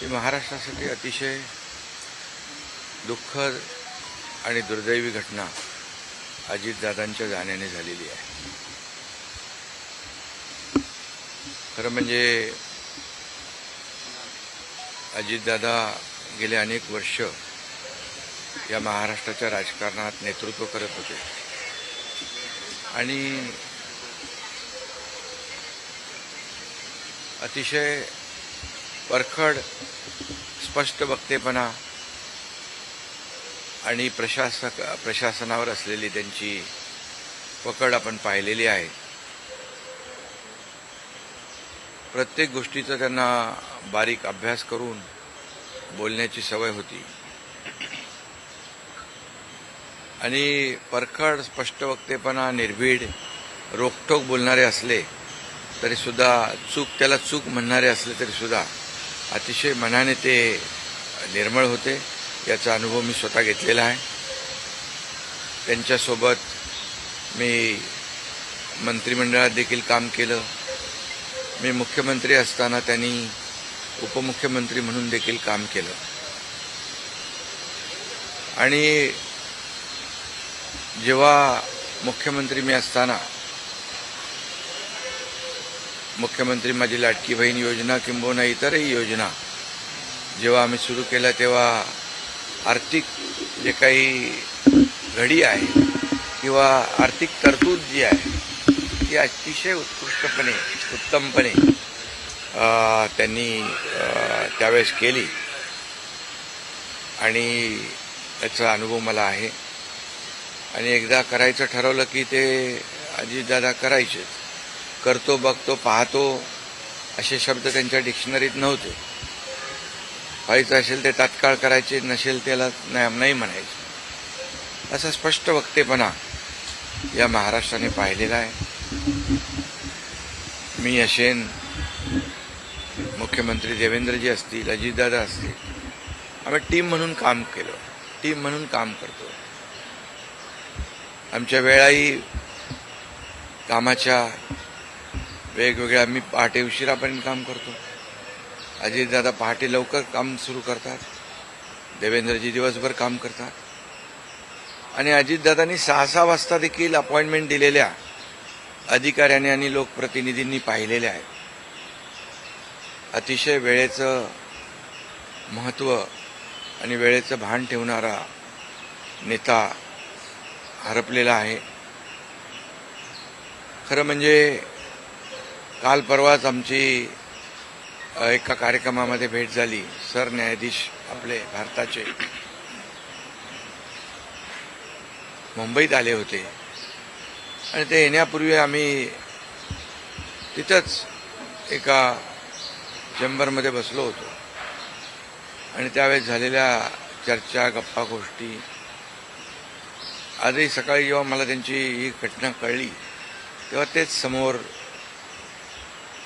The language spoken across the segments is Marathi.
ही महाराष्ट्रासाठी अतिशय दुःखद आणि दुर्दैवी घटना अजितदादांच्या जाण्याने झालेली आहे. खरं म्हणजे अजितदादा गेले अनेक वर्ष या महाराष्ट्राच्या राजकारणात नेतृत्व करत होते. आणि अतिशय परखड स्पष्ट वक्तेपणा आणि प्रशासक प्रशासनावर असलेली त्यांची पकड आपण पाहिलेली आहे. प्रत्येक गोष्टीचा त्यांना बारीक अभ्यास करून बोलण्याची सवय होती. आणि परखड स्पष्ट वक्तेपणा निर्भीड रोखोक बोलणारे असले तरी सुद्धा चूक त्याला चूक म्हणणारे असले तरी सुद्धा अतिशय मनाने ते निर्मळ होते. याचा अनुभव मी स्वतः घेतलेला आहे. त्यांच्यासोबत मी मंत्रिमंडळात देखील काम केलं. मी मुख्यमंत्री असताना त्यांनी उपमुख्यमंत्री म्हणून देखील काम केलं. आणि जेव्हा मुख्यमंत्री मी असताना मुख्यमंत्री माझी लाटकी बहीण योजना किंबहुना इतरही योजना. जेव्हा आम्ही सुरू केल्या तेव्हा आर्थिक जे काही घडी आहे किंवा आर्थिक तरतूद जी आहे ती अतिशय उत्कृष्टपणे उत्तमपणे त्यांनी त्यावेळेस केली. आणि त्याचा अनुभव मला आहे. आणि एकदा करायचं ठरवलं की ते अजितदादा करायचेच करतो बघतो पाहतो असे शब्द त्यांच्या डिक्शनरीत नव्हते. व्हायचं असेल ते तात्काळ करायचे नसेल त्याला नाही नाही म्हणायचे. असा स्पष्ट वक्तेपणा या महाराष्ट्राने पाहिलेला आहे. मी असेन मुख्यमंत्री देवेंद्रजी असतील अजितदादा असतील. आम्ही टीम म्हणून काम केलं टीम म्हणून काम करतो. आमच्या वेळाही कामाच्या वेगवेगळ्या मी पहाटे उशिरापर्यंत काम करतो. अजितदादा पहाटे लवकर काम सुरू करतात. देवेंद्रजी दिवसभर काम करतात. आणि अजितदादांनी सहा सहा वाजता देखील अपॉइंटमेंट दिलेल्या अधिकाऱ्यांनी आणि लोकप्रतिनिधींनी पाहिलेल्या आहेत. अतिशय वेळेचं महत्त्व आणि वेळेचं भान ठेवणारा नेता हरपलेला आहे. खरं म्हणजे काल परवाच आमची एका कार्यक्रमामध्ये भेट झाली. सरन्यायाधीश आपले भारताचे. मुंबईत आले होते. आणि ते येण्यापूर्वी आम्ही तिथंच एका चेंबरमध्ये बसलो होतो. आणि त्यावेळेस झालेल्या चर्चा गप्पा गोष्टी आजही सकाळी जेव्हा मला त्यांची ही घटना कळली तेव्हा तेच समोर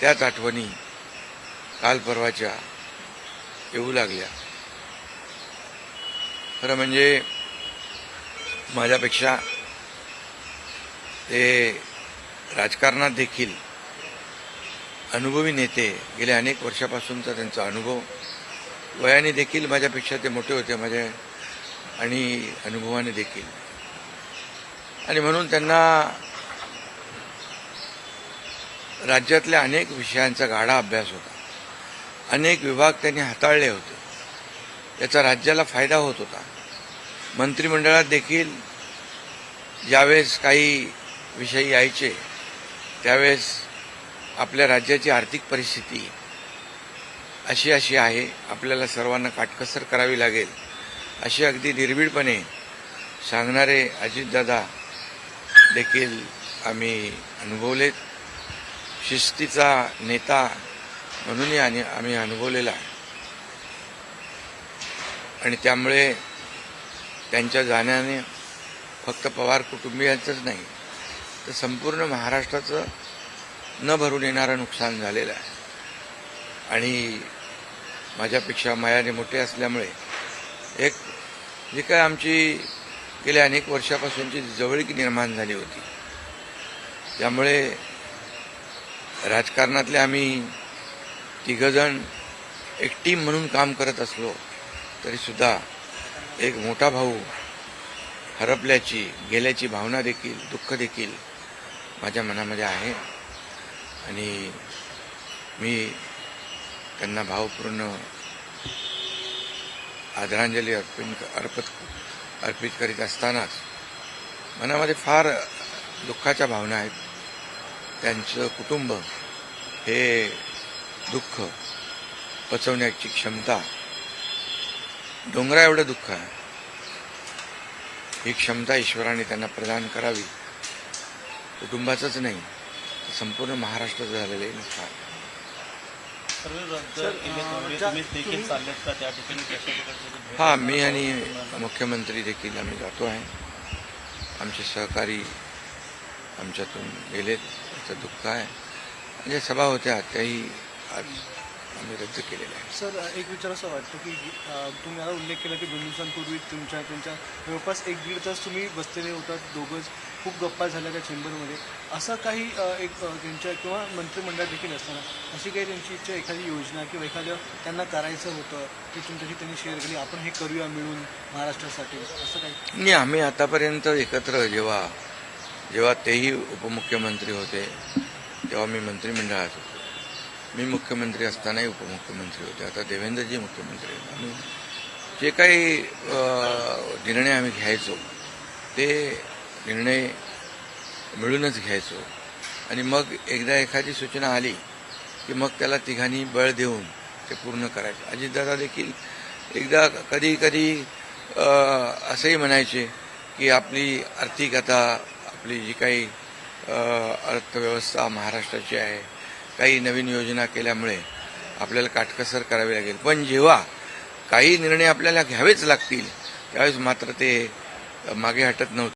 त्याच आठवणी काल परवाच्या येऊ लागल्या. खरं म्हणजे माझ्यापेक्षा ते राजकारणात देखील अनुभवी नेते गेल्या अनेक वर्षापासूनचा त्यांचा अनुभव वयाने देखील माझ्यापेक्षा ते मोठे होते माझ्या आणि अनुभवाने देखील. आणि म्हणून त्यांना राज्यातल्या अनेक विषयांचा गाढा अभ्यास होता. अनेक विभाग त्यांनी हाताळले होते. याचा राज्याला फायदा होत होता. मंत्रिमंडळात देखील ज्यावेळेस काही विषय यायचे त्यावेळेस आपल्या राज्याची आर्थिक परिस्थिती अशी अशी आहे आपल्याला सर्वांना काटकसर करावी लागेल अशी अगदी निर्भीडपणे सांगणारे अजितदादा देखील आम्ही अनुभवलेत. शिस्तीचा नेता म्हणूनही आणि आम्ही अनुभवलेला आहे. आणि त्यामुळे त्यांच्या जाण्याने फक्त पवार कुटुंबियांचंच नाही तर संपूर्ण महाराष्ट्राचं न भरून येणारं नुकसान झालेलं आहे. आणि माझ्यापेक्षा मायाने मोठे असल्यामुळे एक जी काय आमची गेल्या अनेक वर्षापासूनची जवळीक निर्माण झाली होती. त्यामुळे राजकारणातले आम्ही तिघजण एक टीम म्हणून काम करत असलो तरीसुद्धा एक मोठा भाऊ हरपल्याची गेल्याची भावना देखील दुःख देखील माझ्या मनामध्ये आहे. आणि मी त्यांना भावपूर्ण आदरांजली अर्पण अर्पित अर्पित करीत असतानाच मनामध्ये फार दुःखाच्या भावना आहेत. त्यांचं कुटुंब हे दुःख पचवण्याची क्षमता डोंगरा एवढं दुःख आहे. ही क्षमता ईश्वराने त्यांना प्रदान करावी. कुटुंबाचंच नाही तर संपूर्ण महाराष्ट्राचं झालेलं आहे नुकसान हा मी आणि मुख्यमंत्री देखील आम्ही जातो आहे. आमचे सहकारी आमच्यातून गेलेत. त्याचं दुःख आहे. म्हणजे सभा होत्या त्याही आज आम्ही रद्द केलेल्या आहेत सर एक विचार असं वाटतं की अ, तुम्ही आता उल्लेख केला की दोन दिवसांपूर्वी तुमच्या त्यांच्या जवळपास एक दीड तास तुम्ही बसलेले होतात दोघंच खूप गप्पा झाल्या त्या चेंबरमध्ये. असं काही अ, एक अ, त्यांच्या किंवा मंत्रिमंडळात देखील असताना अशी काही त्यांची इच्छा एखादी योजना किंवा एखादं त्यांना करायचं होतं ते तुमच्याशी त्यांनी शेअर केली आपण हे करूया मिळून महाराष्ट्रासाठी असं काही? नाही आम्ही आतापर्यंत एकत्र जेव्हा जेव्हा तेही उपमुख्यमंत्री होते तेव्हा मी मंत्रिमंडळात होतो. मी मुख्यमंत्री असतानाही उपमुख्यमंत्री होते. आता देवेंद्रजी मुख्यमंत्री आहेत. आम्ही जे काही निर्णय आम्ही घ्यायचो ते निर्णय मिळूनच घ्यायचो. आणि मग एकदा एखादी सूचना आली की मग त्याला तिघांनी बळ देऊन ते पूर्ण करायचं. अजितदादा देखील एकदा कधी कधी असंही म्हणायचे की आपली आर्थिक आता आपली जी काही अर्थव्यवस्था महाराष्ट्राची आहे काही नवीन योजना केल्यामुळे आपल्याला काटकसर करावी लागेल. पण जेव्हा काही निर्णय आपल्याला घ्यावेच लागतील त्यावेळेस मात्र ते मागे हटत नव्हते.